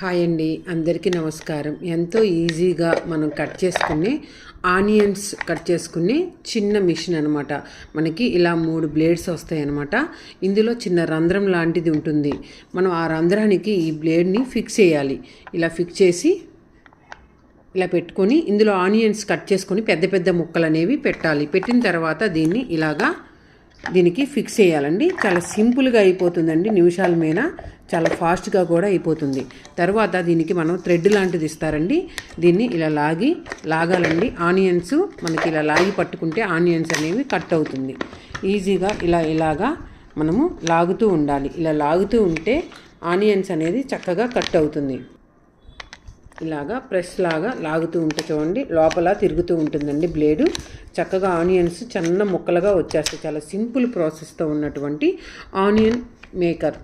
Hi అండి అందరికీ నమస్కారం. ఎంతో ఈజీగా మనం కట్ చేసుకునే ఆనియన్స్ కట్ చేసుకునే చిన్న మిషన్ అనమాట మనకి ఇలా మూడు బ్లేడ్స్ వస్తాయి అనమాట ఇందులో చిన్న రంధ్రం లాంటిది ఉంటుంది. మనం ఆ రంధ్రానికి ఈ బ్లేడ్ని ఫిక్స్ చేయాలి. ఇలా ఫిక్స్ చేసి ఇలా పెట్టుకొని ఇందులో ఆనియన్స్ కట్ చేసుకొని పెద్ద పెద్ద ముక్కలు అనేవి పెట్టాలి. పెట్టిన తర్వాత దీన్ని ఇలాగా దీనికి ఫిక్స్ చేయాలండి. చాలా సింపుల్గా అయిపోతుందండి. నిమిషాల మీద చాలా ఫాస్ట్గా కూడా అయిపోతుంది. తర్వాత దీనికి మనం థ్రెడ్ లాంటిది ఇస్తారండి. దీన్ని ఇలా లాగి లాగాలండి. ఆనియన్స్ మనకి ఇలా లాగి పట్టుకుంటే ఆనియన్స్ అనేవి కట్ అవుతుంది. ఈజీగా ఇలా ఇలాగా మనము లాగుతూ ఉండాలి. ఇలా లాగుతూ ఉంటే ఆనియన్స్ అనేది చక్కగా కట్ అవుతుంది. ఇలాగా ప్రెస్ లాగా లాగుతూ ఉంటే చూడండి లోపల తిరుగుతూ ఉంటుందండి బ్లేడు. చక్కగా ఆనియన్స్ చిన్న ముక్కలుగా వచ్చేస్తాయి. చాలా సింపుల్ ప్రాసెస్తో ఉన్నటువంటి ఆనియన్ మేకర్.